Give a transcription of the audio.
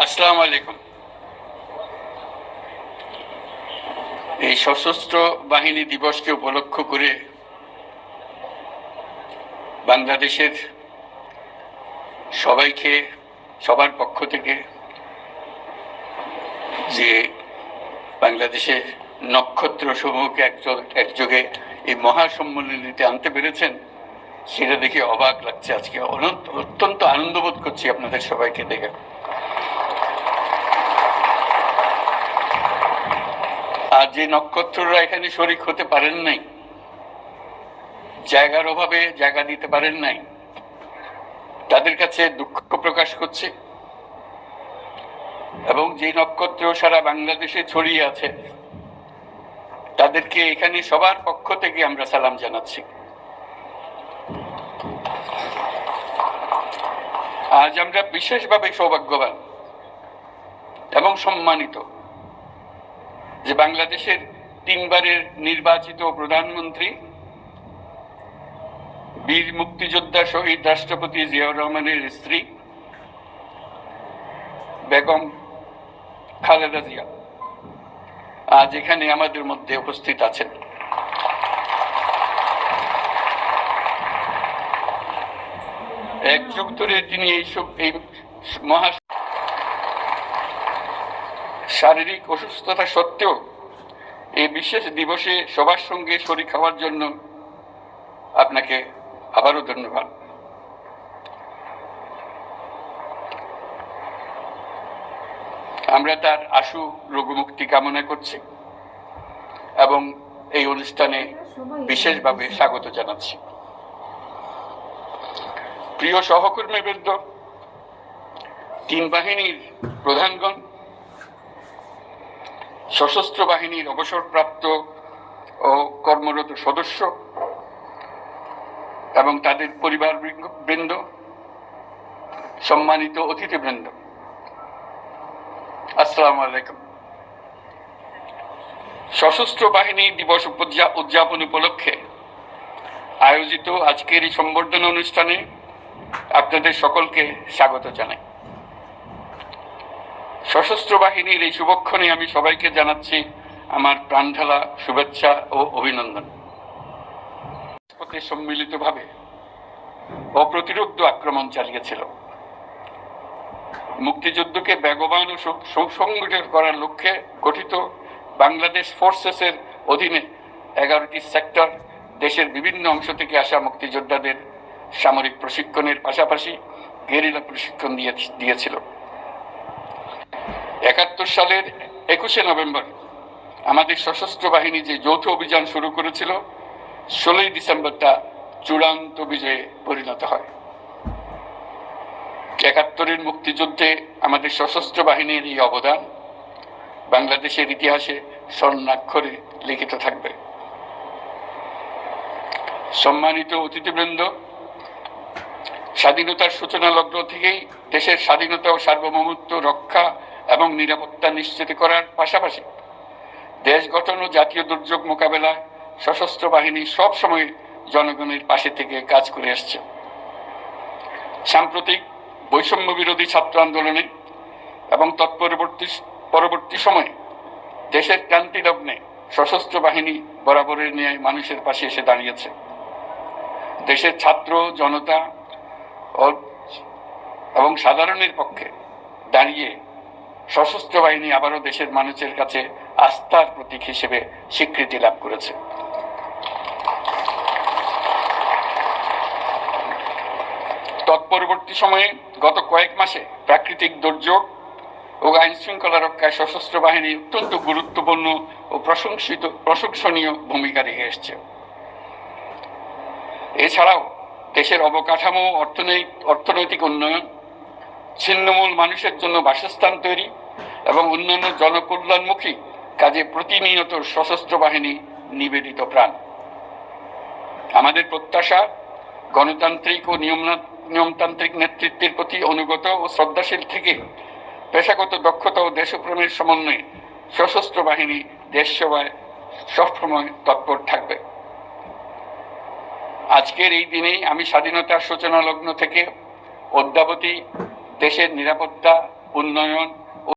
আসসালামু আলাইকুম এই সশস্ত্র বাহিনী দিবসকে উপলক্ষ করে বাংলাদেশের সবাইকে, সবার পক্ষ থেকে যে বাংলাদেশের নক্ষত্র সমূহকে একযোগ- এই মহাসম্মেলনীতে আনতে পেরেছেন, সেটা দেখে অবাক লাগছে আজকে। অত্যন্ত আনন্দবোধ করছি আপনাদের সবাইকে দেখে। আর যে নক্ষত্ররা এখানে শরিক হতে পারেন নাই, জায়গার অভাবে জায়গা দিতে পারেন নাই, তাদের কাছে দুঃখ প্রকাশ করছে। এবং যে নক্ষত্র সারা বাংলাদেশে ছড়িয়ে আছে, তাদেরকে এখানে সবার পক্ষ থেকে আমরা সালাম জানাচ্ছি। আজ আমরা বিশেষভাবে সৌভাগ্যবান এবং সম্মানিত। যে বাংলাদেশের তিনবারের নির্বাচিত প্রধানমন্ত্রী, বীর মুক্তিযোদ্ধা শহীদ রাষ্ট্রপতি জিয়াউর রহমানের স্ত্রী, বেগম খালেদা জিয়া, আজ এখানে আমাদের মধ্যে উপস্থিত আছেন। এক যুগ ধরে তিনি এই এই মহা শারীরিক অসুস্থতা সত্ত্বেও এই বিশেষ দিবসে সবার সঙ্গে শরীর খাওয়ার জন্য আপনাকে আবারও ধন্যবাদ। আমরা তার আশু রোগমুক্তি কামনা করছি এবং এই অনুষ্ঠানে বিশেষভাবে স্বাগত জানাচ্ছি। প্রিয় সহকর্মীবৃন্দ, তিন বাহিনীর প্রধানগণ সশস্ত্র বাহিনীর অবসরপ্রাপ্ত ও কর্মরত সদস্য এবং তাদের পরিবার বৃন্দ, সম্মানিত অতিথিবৃন্দ। আসসালামু আলাইকুম। সশস্ত্র বাহিনী দিবস উদযাপন উপলক্ষে আয়োজিত আজকের এই সম্বর্ধনা অনুষ্ঠানে আপনাদের সকলকে স্বাগত জানাই। সশস্ত্র বাহিনীর এই শুভক্ষণে আমি সবাইকে জানাচ্ছি আমার প্রাণঢালা শুভেচ্ছা ও অভিনন্দন। সম্মিলিতভাবে অপ্রতিরোধ আক্রমণ চালিয়েছিল। মুক্তিযুদ্ধকে বেগবান ও সুসংগঠিত করার লক্ষ্যে গঠিত বাংলাদেশ ফোর্সেসের অধীনে এগারোটি সেক্টর, দেশের বিভিন্ন অংশ থেকে আসা মুক্তিযোদ্ধাদের সামরিক প্রশিক্ষণের পাশাপাশি গেরিলা প্রশিক্ষণ দিয়ে দিয়েছিল। একাত্তর সালের একুশে নভেম্বর আমাদের সশস্ত্র বাহিনী যে যৌথ অভিযান শুরু করেছিল, ষোলোই ডিসেম্বর তা চূড়ান্ত বিজয়ে পরিণত হয়। একাত্তরের মুক্তিযুদ্ধে আমাদের সশস্ত্র বাহিনীর এই অবদান বাংলাদেশের ইতিহাসে স্বর্ণাক্ষরে লিখিত থাকবে। সম্মানিত অতিথিবৃন্দ, স্বাধীনতার সূচনা লগ্ন থেকেই দেশের স্বাধীনতা ও সার্বভৌমত্ব রক্ষা এবং নিরাপত্তা নিশ্চিত করার পাশাপাশি দেশ গঠন ও জাতীয় দুর্যোগ মোকাবেলায় সশস্ত্র বাহিনী সব সময় জনগণের পাশে থেকে কাজ করে আসছে। সাম্প্রতিক বৈষম্য বিরোধী ছাত্র আন্দোলনে এবং তৎপরবর্তী পরবর্তী সময়ে দেশের ক্রান্তি লগ্নে সশস্ত্র বাহিনী বরাবরের ন্যায় মানুষের পাশে এসে দাঁড়িয়েছে। দেশের ছাত্র, জনতা এবং সাধারণের পক্ষে দাঁড়িয়ে সশস্ত্র বাহিনী আবারও দেশের মানুষের কাছে আস্থার প্রতীক হিসেবে স্বীকৃতি লাভ করেছে। তৎপরবর্তী সময়ে গত কয়েক মাসে প্রাকৃতিক দুর্যোগ ও আইন শৃঙ্খলা রক্ষায় সশস্ত্র বাহিনী অত্যন্ত গুরুত্বপূর্ণ ও প্রশংসিত, প্রশংসনীয় ভূমিকা রেখে এসছে। এছাড়াও দেশের অবকাঠামো অর্থনৈতিক অর্থনৈতিক উন্নয়ন, ছিন্নমূল মানুষের জন্য বাসস্থান তৈরি এবং অন্যান্য জনকল্যাণমুখী কাজে প্রতিনিয়ত সশস্ত্র বাহিনী নিবেদিত প্রাণ। আমাদের প্রত্যাশা, গণতান্ত্রিক ও নিয়ম, নিয়মতান্ত্রিক নেতৃত্বের প্রতি অনুগত ও শ্রদ্ধাশীল থেকে পেশাগত দক্ষতা ও দেশপ্রেমের সমন্বয়ে সশস্ত্র বাহিনী দেশ সেবায় সবসময় তৎপর থাকবে। আজকের এই দিনেই আমি স্বাধীনতার সূচনা লগ্ন থেকে অদ্যাবধি দেশের নিরাপত্তা, উন্নয়ন